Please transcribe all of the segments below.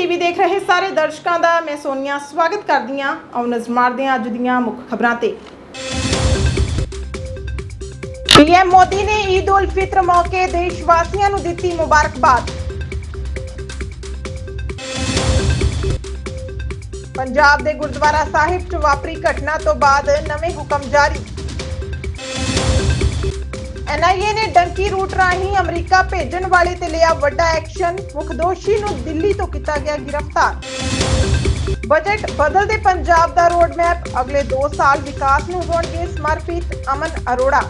TV ਦੇਖ ਰਹੇ ਸਾਰੇ ਦਰਸ਼ਕਾਂ ਦਾ ਮੈਂ ਸੋਨੀਆ ਸਵਾਗਤ ਕਰਦੀ ਹਾਂ। ਆਓ ਨਜ਼ਰ ਮਾਰਦੇ ਹਾਂ ਅੱਜ ਦੀਆਂ ਮੁੱਖ ਖਬਰਾਂ ਤੇ। ਪੀਐਮ ਮੋਦੀ ਨੇ ਈਦ ਉਲ ਫਿਤਰ ਮੌਕੇ ਦੇਸ਼ ਵਾਸੀਆਂ ਨੂੰ ਦਿੱਤੀ ਮੁਬਾਰਕਬਾਦ। ਪੰਜਾਬ ਦੇ ਗੁਰਦੁਆਰਾ ਸਾਹਿਬ 'ਚ ਵਾਪਰੀ ਘਟਨਾ ਤੋਂ ਬਾਅਦ ਨਵੇਂ ਹੁਕਮ ਜਾਰੀ। ਐਨਆਈਏ ਨੇ ਡੰਕੀ ਰੂਟ ਰਾਹੀਂ ਅਮਰੀਕਾ ਭੇਜਣ ਵਾਲੇ ਤੇ ਲਿਆ ਵੱਡਾ ਐਕਸ਼ਨ। ਮੁੱਖ ਦੋਸ਼ੀ ਨੂੰ ਦਿੱਲੀ ਤੋਂ ਕੀਤਾ ਗਿਆ ਗ੍ਰਿਫਤਾਰ। ਬਜਟ ਬਦਲਦੇ ਪੰਜਾਬ ਦਾ ਰੋਡ ਮੈਪ ਅਗਲੇ 2 ਸਾਲ ਵਿਕਾਸ ਨੂੰ ਹੋਣਗੇ ਸਮਰਪਿਤ ਅਮਨ ਅਰੋੜਾ।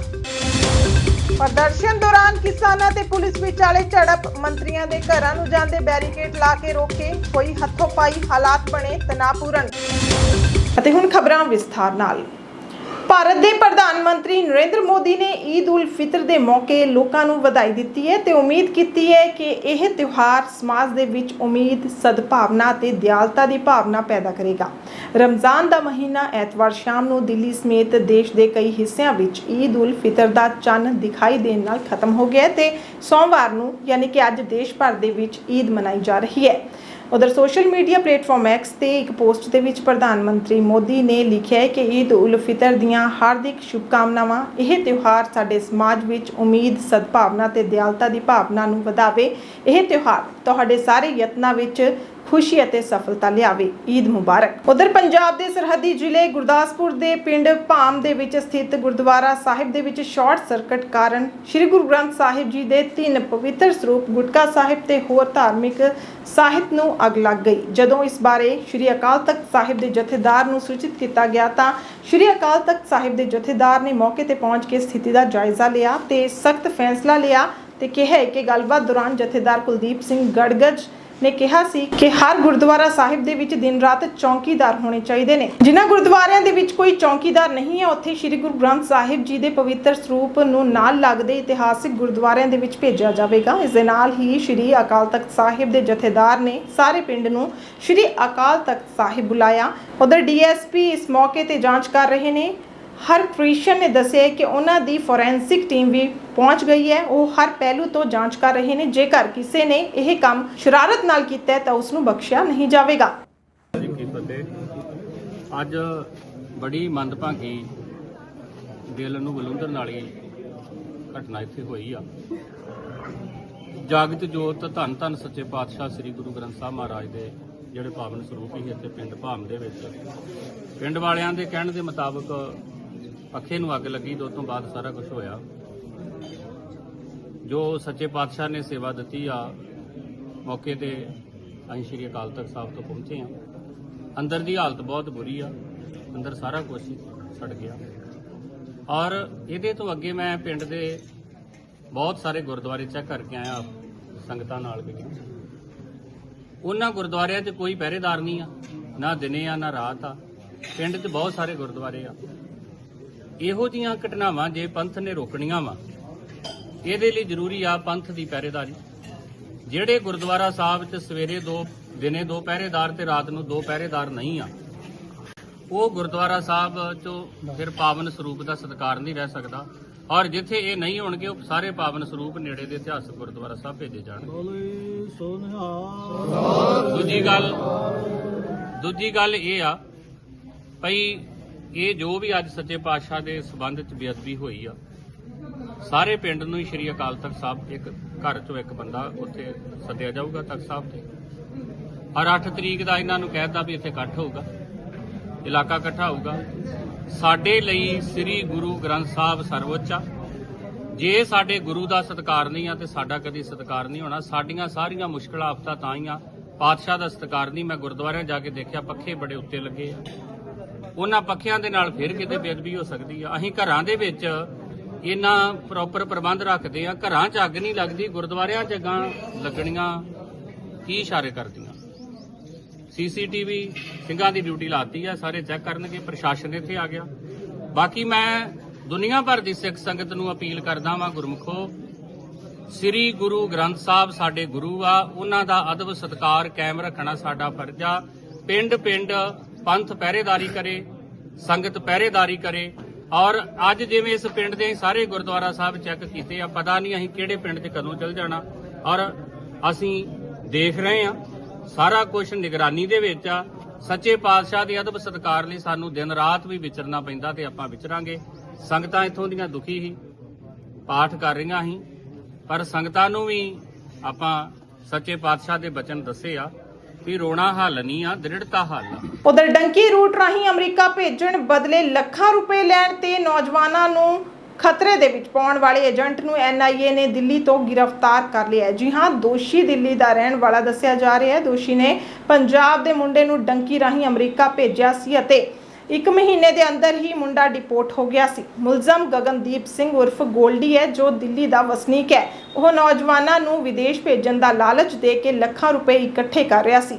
ਪ੍ਰਦਰਸ਼ਨ ਦੌਰਾਨ ਕਿਸਾਨਾਂ ਤੇ ਪੁਲਿਸ ਵਿਚਾਲੇ ਝੜਪ। ਮੰਤਰੀਆਂ ਦੇ ਘਰਾਂ ਨੂੰ ਜਾਂਦੇ ਬੈਰੀਕੇਡ ਲਾ ਕੇ ਰੋਕੇ। ਕੋਈ ਹੱਥੋਂ ਪਾਈ ਹਾਲਾਤ ਬਣੇ ਤਣਾਪੂਰਨ ਅਤੇ ਹੁਣ ਖਬਰਾਂ ਵਿਸਥਾਰ ਨਾਲ। ਭਾਰਤ ਦੇ ਪ੍ਰਧਾਨ ਮੰਤਰੀ ਨਰਿੰਦਰ ਮੋਦੀ ਨੇ ਈਦ ਉਲ ਫਿਤਰ ਦੇ ਮੌਕੇ ਲੋਕਾਂ ਨੂੰ ਵਧਾਈ ਦਿੱਤੀ ਹੈ ਤੇ ਉਮੀਦ ਕੀਤੀ ਹੈ ਕਿ ਇਹ ਤਿਉਹਾਰ ਸਮਾਜ ਦੇ ਵਿੱਚ ਉਮੀਦ, ਸਦਭਾਵਨਾ ਤੇ ਦਿਆਲਤਾ ਦੀ ਭਾਵਨਾ ਪੈਦਾ ਕਰੇਗਾ। ਰਮਜ਼ਾਨ ਦਾ ਮਹੀਨਾ ਐਤਵਾਰ ਸ਼ਾਮ ਨੂੰ ਦਿੱਲੀ ਸਮੇਤ ਦੇਸ਼ ਦੇ ਕਈ ਹਿੱਸਿਆਂ ਵਿੱਚ ਈਦ ਉਲ ਫਿਤਰ ਦਾ ਚੰਨ ਦਿਖਾਈ ਦੇਣ ਨਾਲ ਖਤਮ ਹੋ ਗਿਆ ਹੈ ਤੇ ਸੋਮਵਾਰ ਨੂੰ, ਯਾਨੀ ਕਿ ਅੱਜ ਦੇਸ਼ ਭਰ ਦੇ ਵਿੱਚ ਈਦ ਮਨਾਈ ਜਾ ਰਹੀ ਹੈ। ਉਧਰ ਸੋਸ਼ਲ ਮੀਡੀਆ ਪਲੇਟਫਾਰਮ ਐਕਸ ਤੇ ਇੱਕ ਪੋਸਟ ਦੇ ਵਿੱਚ ਪ੍ਰਧਾਨ ਮੰਤਰੀ ਮੋਦੀ ਨੇ ਲਿਖਿਆ ਹੈ ਕਿ ਈਦ ਉਲ ਫਿਤਰ ਦੀਆਂ ਹਾਰਦਿਕ ਸ਼ੁਭਕਾਮਨਾਵਾਂ, ਇਹ ਤਿਉਹਾਰ ਸਾਡੇ ਸਮਾਜ ਵਿੱਚ ਉਮੀਦ, ਸਦਭਾਵਨਾ ਤੇ ਦਿਆਲਤਾ ਦੀ ਭਾਵਨਾ ਨੂੰ ਵਧਾਵੇ। ਇਹ ਤਿਉਹਾਰ ਤੁਹਾਡੇ ਸਾਰੇ ਯਤਨਾਂ ਵਿੱਚ ਖੁਸ਼ੀ ਅਤੇ ਸਫਲਤਾ ਲਿਆਵੇ ਈਦ ਮੁਬਾਰਕ। ਉਧਰ ਪੰਜਾਬ ਦੇ ਸਰਹੱਦੀ ਜ਼ਿਲ੍ਹੇ ਗੁਰਦਾਸਪੁਰ ਦੇ ਪਿੰਡ ਭਾਮ ਦੇ ਵਿੱਚ ਸਥਿਤ ਗੁਰਦੁਆਰਾ ਸਾਹਿਬ ਦੇ ਵਿੱਚ ਸ਼ਾਰਟ ਸਰਕਟ ਕਾਰਨ ਸ੍ਰੀ ਗੁਰੂ ਗ੍ਰੰਥ ਸਾਹਿਬ ਜੀ ਦੇ ਤਿੰਨ ਪਵਿੱਤਰ ਸਰੂਪ ਗੁਟਕਾ ਸਾਹਿਬ ਤੇ ਹੋਰ ਧਾਰਮਿਕ ਸਾਹਿਤ ਨੂੰ ਅੱਗ ਲੱਗ ਗਈ। ਜਦੋਂ ਇਸ ਬਾਰੇ ਸ੍ਰੀ ਅਕਾਲ ਤਖਤ ਸਾਹਿਬ ਦੇ ਜਥੇਦਾਰ ਨੂੰ ਸੂਚਿਤ ਕੀਤਾ ਗਿਆ ਤਾਂ ਸ੍ਰੀ ਅਕਾਲ ਤਖਤ ਸਾਹਿਬ ਦੇ ਜਥੇਦਾਰ ਨੇ ਮੌਕੇ ਤੇ ਪਹੁੰਚ ਕੇ ਸਥਿਤੀ ਦਾ ਜਾਇਜ਼ਾ ਲਿਆ ਤੇ ਸਖਤ ਫੈਸਲਾ ਲਿਆ ਤੇ ਕਿਹਾ ਕਿ ਗੱਲਬਾਤ ਦੌਰਾਨ ਜਥੇਦਾਰ ਕੁਲਦੀਪ ਸਿੰਘ ਗੜਗੜ ਨੇ ਕਿਹਾ ਸੀ ਕਿ ਹਰ ਗੁਰਦੁਆਰਾ ਸਾਹਿਬ ਦੇ ਵਿੱਚ ਦਿਨ ਰਾਤ ਚੌਕੀਦਾਰ ਹੋਣੇ ਚਾਹੀਦੇ ਨੇ। ਜਿਨ੍ਹਾਂ ਗੁਰਦੁਆਰਿਆਂ ਦੇ ਵਿੱਚ ਕੋਈ ਚੌਕੀਦਾਰ ਨਹੀਂ ਹੈ, ਉੱਥੇ ਸ੍ਰੀ ਗੁਰੂ ਗ੍ਰੰਥ ਸਾਹਿਬ ਜੀ ਦੇ ਪਵਿੱਤਰ ਸਰੂਪ ਨੂੰ ਨਾਲ ਲੱਗਦੇ ਇਤਿਹਾਸਿਕ ਗੁਰਦੁਆਰਿਆਂ ਦੇ ਵਿੱਚ ਭੇਜਿਆ ਜਾਵੇਗਾ। ਇਸ ਦੇ ਨਾਲ ਹੀ ਸ੍ਰੀ ਅਕਾਲ ਤਖਤ ਸਾਹਿਬ ਦੇ ਜਥੇਦਾਰ ਨੇ ਸਾਰੇ ਪਿੰਡ ਨੂੰ ਸ੍ਰੀ ਅਕਾਲ ਤਖਤ ਸਾਹਿਬ ਬੁਲਾਇਆ। ਉਧਰ ਡੀਐਸਪੀ ਇਸ ਮੌਕੇ ਤੇ ਜਾਂਚ ਕਰ ਰਹੇ ਨੇ। ਹਰ ਨੇ ਦੱਸਿਆ ਕਿ ਉਹਨਾਂ ਦੀ ਫੋਰੈਂਸਿਕ ਟੀਮ ਵੀ ਪਹੁੰਚ ਗਈ ਹੈ। ਉਹ ਹਰ ਪਹਿਲੂ ਤੋਂ ਜਾਂਚ ਕਰ ਰਹੇ ਨੇ। ਜੇਕਰ ਕਿਸੇ ਨੇ ਇਹ ਕੰਮ ਸ਼ਰਾਰਤ ਨਾਲ ਕੀਤਾ ਹੈ ਤਾਂ ਉਸ ਨੂੰ ਬਖਸ਼ਿਆ ਨਹੀਂ ਜਾਵੇਗਾ। ਜੀ, ਕੀ ਫਤਿਹ। ਅੱਜ ਬੜੀ ਮੰਦਭਾਗੀ ਦਿਲ ਨੂੰ ਬਲੁੰਦਰਨ ਵਾਲੀ ਘਟਨਾ ਇੱਥੇ ਹੋਈ ਆ। ਜਾਗਤ ਜੋਤ ਧੰਨ ਧੰਨ ਸੱਚੇ ਪਾਤਸ਼ਾਹ ਸ੍ਰੀ ਗੁਰੂ ਗ੍ਰੰਥ ਸਾਹਿਬ ਮਹਾਰਾਜ ਦੇ ਜਿਹੜੇ ਪਾਵਨ ਸਰੂਪ ਹੀ ਇੱਥੇ ਪਿੰਡ ਭਾਮ ਦੇ ਵਿੱਚ। ਪਿੰਡ ਵਾਲਿਆਂ ਦੇ ਕਹਿਣ ਦੇ ਮੁਤਾਬਕ ਪੱਖੇ ਨੂੰ ਅੱਗ ਲੱਗੀ ਤੇ ਉਸ ਤੋਂ ਬਾਅਦ ਸਾਰਾ ਕੁਝ ਹੋਇਆ। ਜੋ ਸੱਚੇ ਪਾਤਸ਼ਾਹ ਨੇ ਸੇਵਾ ਦਿੱਤੀ ਆ, ਮੌਕੇ ਤੇ ਅਸੀਂ ਸ਼੍ਰੀ ਅਕਾਲ ਤਖਤ ਸਾਹਿਬ ਤੋਂ ਪਹੁੰਚੇ ਆ ਅੰਦਰ ਦੀ ਹਾਲਤ ਬਹੁਤ ਬੁਰੀ ਆ। ਅੰਦਰ ਸਾਰਾ ਕੁਝ ਹੀ ਸੜ ਗਿਆ। ਔਰ ਇਹਦੇ ਤੋਂ ਅੱਗੇ ਮੈਂ ਪਿੰਡ ਦੇ ਬਹੁਤ ਸਾਰੇ ਗੁਰਦੁਆਰੇ ਚੈੱਕ ਕਰਕੇ ਆਇਆ ਸੰਗਤਾਂ ਨਾਲ ਵੀ। ਉਹਨਾਂ ਗੁਰਦੁਆਰਿਆਂ 'ਚ ਕੋਈ ਪਹਿਰੇਦਾਰ ਨਹੀਂ ਆ। ਨਾ ਦਿਨੇ ਆ, ਨਾ ਰਾਤ ਆ। ਪਿੰਡ 'ਚ ਬਹੁਤ ਸਾਰੇ ਗੁਰਦੁਆਰੇ ਆ। ਇਹੋ ਜੀਆਂ ਘਟਨਾਵਾਂ ਜੇ ਪੰਥ ਨੇ ਰੋਕਣੀਆਂ ਵਾ ਇਹਦੇ ਲਈ ਜ਼ਰੂਰੀ ਆ ਪੰਥ ਦੀ ਪਹਿਰੇਦਾਰੀ। ਜਿਹੜੇ ਗੁਰਦੁਆਰਾ ਸਾਹਿਬ 'ਚ ਸਵੇਰੇ ਦੋ ਦਿਨੇ ਦੋ ਪਹਿਰੇਦਾਰ ਤੇ ਰਾਤ ਨੂੰ ਦੋ ਪਹਿਰੇਦਾਰ ਨਹੀਂ ਆ ਉਹ ਗੁਰਦੁਆਰਾ ਸਾਹਿਬ 'ਚੋਂ ਫਿਰ ਪਾਵਨ ਸਰੂਪ ਦਾ ਸਤਿਕਾਰ ਨਹੀਂ ਰਹਿ ਸਕਦਾ। ਔਰ ਜਿੱਥੇ ਇਹ ਨਹੀਂ ਹੋਣਗੇ ਉਹ ਸਾਰੇ ਪਾਵਨ ਸਰੂਪ ਨੇੜੇ ਦੇ ਇਤਿਹਾਸਕ ਗੁਰਦੁਆਰਾ ਸਾਹਿਬ ਭੇਜੇ ਜਾਣਗੇ। ਦੂਜੀ ਗੱਲ ਦੂਜੀ ਗੱਲ ਇਹ ਆ ਭਈ ਇਹ ਜੋ ਵੀ ਅੱਜ ਸੱਚੇ ਪਾਤਸ਼ਾਹ ਦੇ ਸਬੰਧ ਚ ਬੇਅਦਬੀ ਹੋਈ ਆ, ਸਾਰੇ ਪਿੰਡ ਨੂੰ ਹੀ ਸ਼੍ਰੀ ਅਕਾਲ ਤਖਤ ਸਾਹਿਬ ਇੱਕ ਘਰ ਚੋਂ ਇੱਕ ਬੰਦਾ ਉੱਥੇ ਸੱਦਿਆ ਜਾਊਗਾ ਤਖਤ ਸਾਹਿਬ ਤੇ। ਔਰ 8 ਤਰੀਕ ਦਾ ਇਹਨਾਂ ਨੂੰ ਕਹਿਤਾ ਵੀ ਇੱਥੇ ਇਕੱਠ ਹੋਊਗਾ, ਇਲਾਕਾ ਇਕੱਠਾ ਹੋਊਗਾ। ਸਾਡੇ ਲਈ ਸ੍ਰੀ ਗੁਰੂ ਗ੍ਰੰਥ ਸਾਹਿਬ ਸਰਵਉੱਚ ਆ। ਜੇ ਸਾਡੇ ਗੁਰੂ ਦਾ ਸਤਿਕਾਰ ਨਹੀਂ ਆ ਤੇ ਸਾਡਾ ਕਦੀ ਸਤਿਕਾਰ ਨਹੀਂ ਹੋਣਾ। ਸਾਡੀਆਂ ਸਾਰੀਆਂ ਮੁਸ਼ਕਲਾਂ ਆਫਤਾਂ ਤਾਂ ਹੀ ਆ ਪਾਤਸ਼ਾਹ ਦਾ ਸਤਿਕਾਰ ਨਹੀਂ, ਮੈਂ ਗੁਰਦੁਆਰਿਆਂ ਜਾ ਕੇ ਦੇਖਿਆ, ਪੱਖੇ ਬੜੇ ਉੱਤੇ ਲੱਗੇ ਆ। ਉਹਨਾਂ ਪੱਖਿਆਂ ਦੇ ਨਾਲ ਫਿਰ ਕਿਤੇ ਬੇਅਦਬੀ ਹੋ ਸਕਦੀ ਆ। ਅਸੀਂ ਘਰਾਂ ਦੇ ਵਿੱਚ ਇਹਨਾਂ ਪ੍ਰੋਪਰ ਪ੍ਰਬੰਧ ਰੱਖਦੇ ਆ, ਘਰਾਂ 'ਚ ਅੱਗ ਨਹੀਂ ਲੱਗਦੀ, ਗੁਰਦੁਆਰਿਆਂ 'ਚ ਅੱਗਾਂ ਲੱਗਣੀਆਂ, ਕੀ ਇਸ਼ਾਰੇ ਕਰਦੀਆਂ? ਸੀਸੀਟੀਵੀ ਸਿੰਘਾਂ ਦੀ ਡਿਊਟੀ ਲਾਤੀ ਆ, ਸਾਰੇ ਚੈੱਕ ਕਰਨਗੇ, ਪ੍ਰਸ਼ਾਸਨ ਇੱਥੇ ਆ ਗਿਆ। ਬਾਕੀ ਮੈਂ ਦੁਨੀਆ ਭਰ ਦੀ ਸਿੱਖ ਸੰਗਤ ਨੂੰ ਅਪੀਲ ਕਰਦਾ ਵਾਂ ਗੁਰਮੁਖੋ ਸ੍ਰੀ ਗੁਰੂ ਗ੍ਰੰਥ ਸਾਹਿਬ ਸਾਡੇ ਗੁਰੂ ਆ, ਉਹਨਾਂ ਦਾ ਅਦਬ ਸਤਕਾਰ ਕਾਇਮ ਰੱਖਣਾ ਸਾਡਾ ਫਰਜ਼ ਆ। ਪਿੰਡ ਪਿੰਡ ਪੰਥ ਪਹਿਰੇਦਾਰੀ ਕਰੇ, ਸੰਗਤ ਪਹਿਰੇਦਾਰੀ ਕਰੇ। ਔਰ ਅੱਜ ਜਿਵੇਂ ਇਸ ਪਿੰਡ ਦੇ ਸਾਰੇ ਗੁਰਦੁਆਰਾ ਸਾਹਿਬ ਚੈੱਕ ਕੀਤੇ ਆ, ਪਤਾ ਨਹੀਂ ਅਸੀਂ ਕਿਹੜੇ ਪਿੰਡ 'ਚ ਕਦੋਂ ਚੱਲ ਜਾਣਾ। ਔਰ ਅਸੀਂ ਦੇਖ ਰਹੇ ਆ, ਸਾਰਾ ਕੁਝ ਨਿਗਰਾਨੀ ਦੇ ਵਿੱਚ ਆ। ਸੱਚੇ ਪਾਤਸ਼ਾਹ ਦੇ ਅਦਬ ਸਤਕਾਰ ਲਈ ਸਾਨੂੰ ਦਿਨ ਰਾਤ ਵੀ ਵਿਚਰਨਾ ਪੈਂਦਾ ਤੇ ਆਪਾਂ ਵਿਚਰਾਂਗੇ। ਸੰਗਤਾਂ ਇਥੋਂ ਦੀਆਂ ਦੁਖੀ ਸੀ ਪਾਠ ਕਰ ਰਹੀਆਂ ਸੀ ਪਰ ਸੰਗਤਾਂ ਨੂੰ ਵੀ ਆਪਾਂ ਸੱਚੇ ਪਾਤਸ਼ਾਹ ਦੇ ਬਚਨ ਦੱਸੇ ਆ ਕਿ ਰੋਣਾ ਹੱਲ ਨਹੀਂ ਆ, ਦ੍ਰਿੜਤਾ ਹੱਲ ਆ। ਉਧਰ ਡੰਕੀ ਰੂਟ ਰਾਹੀਂ ਅਮਰੀਕਾ ਭੇਜਣ ਬਦਲੇ ਲੱਖਾਂ ਰੁਪਏ ਲੈਣ ਤੇ ਨੌਜਵਾਨਾਂ ਨੂੰ ਖਤਰੇ ਦੇ ਵਿੱਚ ਪਾਉਣ ਵਾਲੇ ਏਜੰਟ ਨੂੰ ਐਨਆਈਏ ਨੇ ਦਿੱਲੀ ਤੋਂ ਗ੍ਰਿਫਤਾਰ ਕਰ ਲਿਆ ਹੈ। ਜੀ ਹਾਂ, ਦੋਸ਼ੀ ਦਿੱਲੀ ਦਾ ਰਹਿਣ ਵਾਲਾ ਦੱਸਿਆ ਜਾ ਰਿਹਾ ਹੈ। ਦੋਸ਼ੀ ਨੇ ਪੰਜਾਬ ਦੇ ਮੁੰਡੇ ਨੂੰ ਡੰਕੀ ਰਾਹੀਂ ਅਮਰੀਕਾ ਭੇਜਿਆ ਸੀ ਅਤੇ ਇੱਕ ਮਹੀਨੇ ਦੇ ਅੰਦਰ ਹੀ ਮੁੰਡਾ ਡਿਪੋਰਟ ਹੋ ਗਿਆ ਸੀ। ਮੁਲਜ਼ਮ ਗਗਨਦੀਪ ਸਿੰਘ ਉਰਫ ਗੋਲਡੀ ਹੈ, ਜੋ ਦਿੱਲੀ ਦਾ ਵਸਨੀਕ ਹੈ। ਉਹ ਨੌਜਵਾਨਾਂ ਨੂੰ ਵਿਦੇਸ਼ ਭੇਜਣ ਦਾ ਲਾਲਚ ਦੇ ਕੇ ਲੱਖਾਂ ਰੁਪਏ ਇਕੱਠੇ ਕਰ ਰਿਹਾ ਸੀ।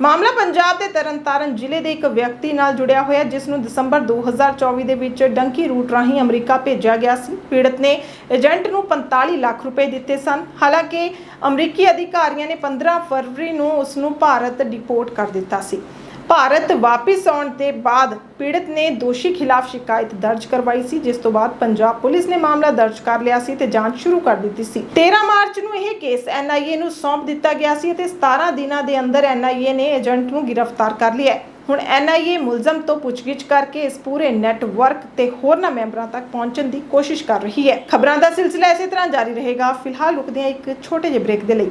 ਮਾਮਲਾ ਪੰਜਾਬ ਦੇ ਤਰਨਤਾਰਨ ਜ਼ਿਲ੍ਹੇ ਦੇ ਇੱਕ ਵਿਅਕਤੀ ਨਾਲ ਜੁੜਿਆ ਹੋਇਆ, ਜਿਸ ਨੂੰ ਦਸੰਬਰ 2024 ਦੇ ਵਿੱਚ ਡੰਕੀ ਰੂਟ ਰਾਹੀਂ ਅਮਰੀਕਾ ਭੇਜਿਆ ਗਿਆ ਸੀ। ਪੀੜਤ ਨੇ ਏਜੰਟ ਨੂੰ 45 ਲੱਖ ਰੁਪਏ ਦਿੱਤੇ ਸਨ। ਹਾਲਾਂਕਿ ਅਮਰੀਕੀ ਅਧਿਕਾਰੀਆਂ ਨੇ 15 ਫਰਵਰੀ ਨੂੰ ਉਸ ਨੂੰ ਭਾਰਤ ਡਿਪੋਰਟ ਕਰ ਦਿੱਤਾ ਸੀ। ਭਾਰਤ ਵਾਪਸ ਆਉਣ ਦੇ ਬਾਅਦ ਪੀੜਤ ਨੇ ਦੋਸ਼ੀ ਖਿਲਾਫ ਸ਼ਿਕਾਇਤ ਦਰਜ ਕਰਵਾਈ ਸੀ, ਜਿਸ ਤੋਂ ਬਾਅਦ ਪੰਜਾਬ ਪੁਲਿਸ ਨੇ ਮਾਮਲਾ ਦਰਜ ਕਰ ਲਿਆ ਸੀ ਤੇ ਜਾਂਚ ਸ਼ੁਰੂ ਕਰ ਦਿੱਤੀ ਸੀ। 13 ਮਾਰਚ ਨੂੰ ਇਹ ਕੇਸ ਐਨਆਈਏ ਨੂੰ ਸੌਂਪ ਦਿੱਤਾ ਗਿਆ ਸੀ ਅਤੇ 17 ਦਿਨਾਂ ਦੇ ਅੰਦਰ ਐਨਆਈਏ ਨੇ ਏਜੰਟ ਨੂੰ ਗ੍ਰਿਫਤਾਰ ਕਰ ਲਿਆ ਹੈ। ਹੁਣ ਐਨਆਈਏ ਮੁਲਜ਼ਮ ਤੋਂ ਪੁੱਛਗਿੱਛ ਕਰਕੇ ਇਸ ਪੂਰੇ ਨੈਟਵਰਕ ਤੇ ਹੋਰਨਾਂ ਮੈਂਬਰਾਂ ਤੱਕ ਪਹੁੰਚਣ ਦੀ ਕੋਸ਼ਿਸ਼ ਕਰ ਰਹੀ ਹੈ। ਖਬਰਾਂ ਦਾ ਸਿਲਸਿਲਾ ਇਸੇ ਤਰ੍ਹਾਂ ਜਾਰੀ ਰਹੇਗਾ। ਫਿਲਹਾਲ ਰੁਕਦੇ ਹਾਂ ਇੱਕ ਛੋਟੇ ਜਿਹੇ ਬ੍ਰੇਕ ਦੇ ਲਈ।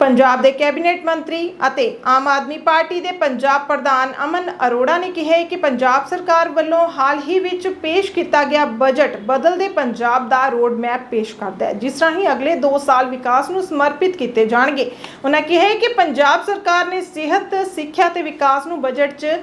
ਪੰਜਾਬ ਦੇ ਕੈਬਨਿਟ ਮੰਤਰੀ ਅਤੇ ਆਮ ਆਦਮੀ ਪਾਰਟੀ ਦੇ ਪੰਜਾਬ ਪ੍ਰਧਾਨ ਅਮਨ ਅਰੋੜਾ ਨੇ ਕਿਹਾ ਕਿ ਪੰਜਾਬ ਸਰਕਾਰ ਵੱਲੋਂ ਹਾਲ ਹੀ ਵਿੱਚ ਪੇਸ਼ ਕੀਤਾ ਗਿਆ ਬਜਟ ਬਦਲਦੇ ਪੰਜਾਬ ਦਾ ਰੋਡ ਮੈਪ ਪੇਸ਼ ਕਰਦਾ ਹੈ, ਜਿਸ ਰਾਹੀਂ ਅਗਲੇ 2 ਸਾਲ ਵਿਕਾਸ ਨੂੰ ਸਮਰਪਿਤ ਕੀਤੇ ਜਾਣਗੇ। ਉਹਨਾਂ ਕਿਹਾ ਕਿ ਪੰਜਾਬ ਸਰਕਾਰ ਨੇ ਸਿਹਤ, ਸਿੱਖਿਆ ਤੇ ਵਿਕਾਸ ਨੂੰ ਬਜਟ 'ਚ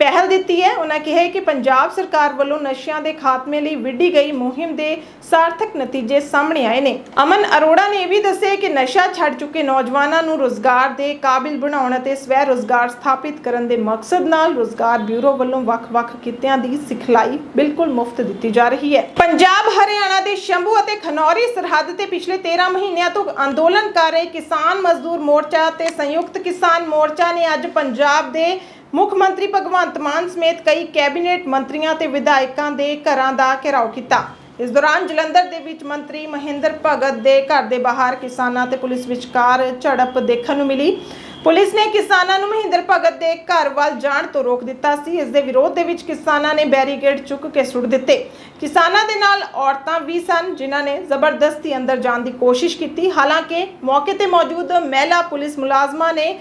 ਪਹਿਲ ਦਿੱਤੀ ਹੈ। ਉਹਨਾਂ ਕਿਹਾ ਕਿ ਪੰਜਾਬ ਸਰਕਾਰ ਵੱਲੋਂ ਨਸ਼ਿਆਂ ਦੇ ਖਾਤਮੇ ਲਈ ਵਿੱਢੀ ਗਈ ਮੁਹਿੰਮ ਦੇ ਸਾਰਥਕ ਨਤੀਜੇ ਸਾਹਮਣੇ ਆਏ ਨੇ। ਅਮਨ ਅਰੋੜਾ ਨੇ ਇਹ ਵੀ ਦੱਸਿਆ ਕਿ ਨਸ਼ਾ ਛੱਡ ਚੁੱਕੇ ਨੌਜਵਾਨਾਂ ਨੂੰ ਰੋਜ਼ਗਾਰ ਦੇ ਕਾਬਿਲ ਬਣਾਉਣ ਅਤੇ ਸਵੈ ਰੋਜ਼ਗਾਰ ਸਥਾਪਿਤ ਕਰਨ ਦੇ ਮਕਸਦ ਨਾਲ ਰੋਜ਼ਗਾਰ ਬਿਊਰੋ ਵੱਲੋਂ ਵੱਖ-ਵੱਖ ਕਿੱਤਿਆਂ ਦੀ ਸਿਖਲਾਈ ਬਿਲਕੁਲ ਮੁਫਤ ਦਿੱਤੀ ਜਾ ਰਹੀ ਹੈ। ਪੰਜਾਬ, ਹਰਿਆਣਾ ਦੇ ਸ਼ੰਭੂ ਅਤੇ ਖਨੌਰੀ ਸਰਹੱਦ ਤੇ ਪਿਛਲੇ 13 ਮਹੀਨਿਆਂ ਤੋਂ ਅੰਦੋਲਨ ਕਰ ਰਹੇ ਕਿਸਾਨ ਮਜ਼ਦੂਰ ਮੋਰਚਾ ਤੇ ਸੰਯੁਕਤ ਕਿਸਾਨ ਮੋਰਚਾ ਨੇ ਅੱਜ ਪੰਜਾਬ ਦੇ ਮੁੱਖ ਮੰਤਰੀ ਭਗਵੰਤ ਮਾਨ ਸਮੇਤ ਕਈ ਕੈਬਨਿਟ ਮੰਤਰੀਆਂ ਤੇ ਵਿਧਾਇਕਾਂ ਦੇ ਘਰਾਂ ਦਾ ਘਿਰਾਓ ਕੀਤਾ। ਇਸ ਦੌਰਾਨ ਜਲੰਧਰ ਦੇ ਵਿੱਚ ਮੰਤਰੀ ਮਹਿੰਦਰ ਭਗਤ ਦੇ ਘਰ ਦੇ ਬਾਹਰ ਕਿਸਾਨਾਂ ਤੇ ਪੁਲਿਸ ਵਿਚਕਾਰ ਝੜਪ ਦੇਖਣ ਨੂੰ ਮਿਲੀ। ਪੁਲਿਸ ਨੇ ਕਿਸਾਨਾਂ ਨੂੰ ਮਹਿੰਦਰ ਭਗਤ ਦੇ ਘਰ ਵੱਲ ਜਾਣ ਤੋਂ ਰੋਕ ਦਿੱਤਾ ਸੀ। ਇਸ ਦੇ ਵਿਰੋਧ ਦੇ ਵਿੱਚ ਕਿਸਾਨਾਂ ਨੇ ਬੈਰੀਕੇਡ ਚੁੱਕ ਕੇ ਸੁੱਟ ਦਿੱਤੇ। ਕਿਸਾਨਾਂ ਦੇ ਨਾਲ ਔਰਤਾਂ ਵੀ ਸਨ, ਜਿਨ੍ਹਾਂ ਨੇ ਜ਼ਬਰਦਸਤੀ ਅੰਦਰ ਜਾਣ ਦੀ ਕੋਸ਼ਿਸ਼ ਕੀਤੀ। ਹਾਲਾਂਕਿ ਮੌਕੇ ਤੇ ਮੌਜੂਦ ਮਹਿਲਾ ਪੁਲਿਸ ਮੁਲਾਜ਼ਮਾਂ ਨੇ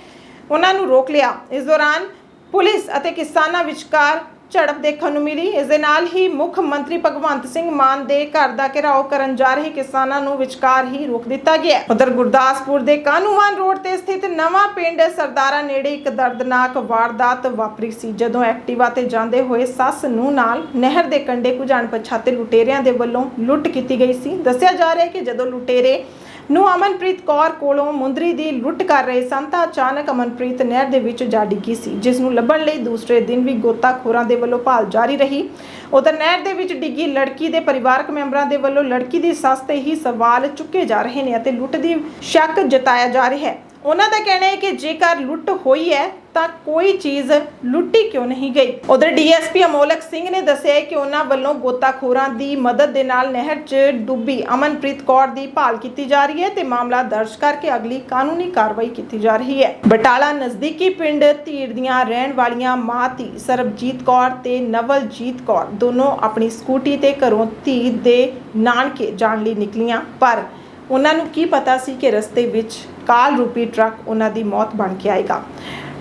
ਉਹਨਾਂ ਨੂੰ ਰੋਕ ਲਿਆ। ਇਸ ਦੌਰਾਨ ਪੁਲਿਸ ਅਤੇ ਕਿਸਾਨਾਂ ਵਿਚਕਾਰ ਝੜਪ ਦੇਖਣ ਨੂੰ ਮਿਲੀ। ਇਸ ਦੇ ਨਾਲ ਹੀ ਮੁੱਖ ਮੰਤਰੀ ਭਗਵੰਤ ਸਿੰਘ ਮਾਨ ਦੇ ਘਰ ਦਾ ਘਿਰਾਓ ਕਰਨ ਜਾ ਰਹੇ ਕਿਸਾਨਾਂ ਨੂੰ ਵਿਚਕਾਰ ਹੀ ਰੋਕ ਦਿੱਤਾ ਗਿਆ। ਉਧਰ ਗੁਰਦਾਸਪੁਰ ਦੇ ਕਾਨੂੰਵਾਨ ਰੋਡ ਤੇ ਸਥਿਤ ਨਵਾਂ ਪਿੰਡ ਸਰਦਾਰਾ ਨੇੜੇ ਇੱਕ ਦਰਦਨਾਕ ਵਾਰਦਾਤ ਵਾਪਰੀ ਸੀ, ਜਦੋਂ ਐਕਟਿਵਾ ਤੇ ਜਾਂਦੇ ਹੋਏ ਸੱਸ ਨੂੰ ਨਾਲ ਨਹਿਰ ਦੇ ਕੰਢੇ ਕੁਝ ਅਣਪਛਾਤੇ ਲੁਟੇਰਿਆਂ ਦੇ ਵੱਲੋਂ ਲੁੱਟ ਕੀਤੀ ਗਈ ਸੀ। ਦੱਸਿਆ ਜਾ ਰਿਹਾ ਹੈ ਕਿ ਜਦੋਂ ਲੁਟੇਰੇ ਨੂੰ ਅਮਨਪ੍ਰੀਤ ਕੌਰ ਕੋਲੋਂ ਮੁੰਦਰੀ ਦੀ ਲੁੱਟ ਕਰ ਰਹੇ ਸਨ ਤਾਂ ਅਚਾਨਕ ਅਮਨਪ੍ਰੀਤ ਨਹਿਰ ਦੇ ਵਿੱਚ ਜਾ ਡਿੱਗੀ ਸੀ, ਜਿਸ ਨੂੰ ਲੱਭਣ ਲਈ ਦੂਸਰੇ ਦਿਨ ਵੀ ਗੋਤਾਖੋਰਾਂ ਦੇ ਵੱਲੋਂ ਭਾਲ ਜਾਰੀ ਰਹੀ। ਉਧਰ ਨਹਿਰ ਦੇ ਵਿੱਚ ਡਿੱਗੀ ਲੜਕੀ ਦੇ ਪਰਿਵਾਰਕ ਮੈਂਬਰਾਂ ਦੇ ਵੱਲੋਂ ਲੜਕੀ ਦੀ ਸੱਸ ਤੇ ਹੀ ਸਵਾਲ ਚੁੱਕੇ ਜਾ ਰਹੇ ਨੇ ਅਤੇ ਲੁੱਟ ਦੀ ਸ਼ੱਕ ਜਤਾਇਆ ਜਾ ਰਿਹਾ ਹੈ। ਉਹਨਾਂ ਦਾ ਕਹਿਣਾ ਹੈ ਕਿ ਜੇਕਰ ਲੁੱਟ ਹੋਈ ਹੈ, ਤਾਂ ਕੋਈ ਚੀਜ਼ ਲੁੱਟੀ ਕਿਉਂ ਨਹੀਂ ਗਈ? ਉਧਰ ਡੀਐਸਪੀ ਅਮੋਲਕ ਸਿੰਘ ਨੇ ਦੱਸਿਆ ਕਿ ਉਹਨਾਂ ਵੱਲੋਂ ਗੋਤਾਖੋਰਾਂ ਦੀ ਮਦਦ ਦੇ ਨਾਲ ਨਹਿਰ 'ਚ ਡੁੱਬੀ ਅਮਨਪ੍ਰੀਤ ਕੌਰ ਦੀ ਭਾਲ ਕੀਤੀ ਜਾ ਰਹੀ ਹੈ ਤੇ ਮਾਮਲਾ ਦਰਜ ਕਰਕੇ ਅਗਲੀ ਕਾਨੂੰਨੀ ਕਾਰਵਾਈ ਕੀਤੀ ਜਾ ਰਹੀ ਹੈ। ਬਟਾਲਾ ਨਜ਼ਦੀਕੀ ਪਿੰਡ ਧੀਰ ਦੀਆਂ ਰਹਿਣ ਵਾਲੀਆਂ ਮਾਂ ਧੀ ਸਰਬਜੀਤ ਕੌਰ ਤੇ ਨਵਲਜੀਤ ਕੌਰ ਦੋਨੋਂ ਆਪਣੀ ਸਕੂਟੀ ਤੇ ਘਰੋਂ ਧੀ ਦੇ ਨਾਨਕੇ ਜਾਣ ਲਈ ਨਿਕਲੀਆਂ, ਪਰ ਉਹਨਾਂ ਨੂੰ ਕੀ ਪਤਾ ਸੀ ਕਿ ਰਸਤੇ ਵਿੱਚ ਕਾਲ ਰੂਪੀ ਟਰੱਕ ਉਹਨਾਂ ਦੀ ਮੌਤ ਬਣ ਕੇ ਆਏਗਾ।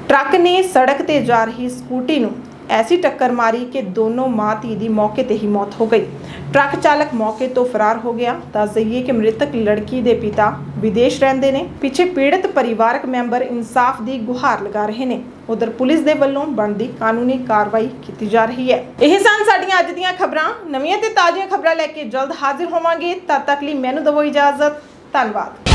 ਟਰੱਕ ਨੇ ਸੜਕ ਤੇ ਜਾ ਰਹੀ ਸਕੂਟੀ ਨੂੰ ਐਸੀ ਟੱਕਰ ਮਾਰੀ ਕਿ ਦੋਨੋਂ ਮਾਂ ਧੀ ਦੀ ਮੌਕੇ ਤੇ ਹੀ ਮੌਤ ਹੋ ਗਈ। ਟਰੱਕ ਚਾਲਕ ਮੌਕੇ ਤੋਂ ਫਰਾਰ ਹੋ ਗਿਆ। ਦੱਸ ਦਈਏ ਕਿ ਮ੍ਰਿਤਕ ਲੜਕੀ ਦੇ ਪਿਤਾ ਵਿਦੇਸ਼ ਰਹਿੰਦੇ ਨੇ। ਪਿੱਛੇ ਪੀੜਤ ਪਰਿਵਾਰਕ ਮੈਂਬਰ ਇਨਸਾਫ ਦੀ ਗੁਹਾਰ ਲਗਾ ਰਹੇ ਨੇ। ਉਧਰ ਪੁਲਿਸ ਦੇ ਵੱਲੋਂ ਬਣਦੀ ਕਾਨੂੰਨੀ ਕਾਰਵਾਈ ਕੀਤੀ ਜਾ ਰਹੀ ਹੈ। ਇਹ ਸਨ ਸਾਡੀਆਂ ਅੱਜ ਦੀਆਂ ਖਬਰਾਂ। ਨਵੀਆਂ ਤੇ ਤਾਜ਼ੀਆਂ ਖਬਰਾਂ ਲੈ ਕੇ ਜਲਦ ਹਾਜ਼ਰ ਹੋਵਾਂਗੇ। ਤਦ ਤੱਕ ਲਈ ਮੈਨੂੰ ਦਵੋ ਇਜਾਜ਼ਤ। ਧੰਨਵਾਦ।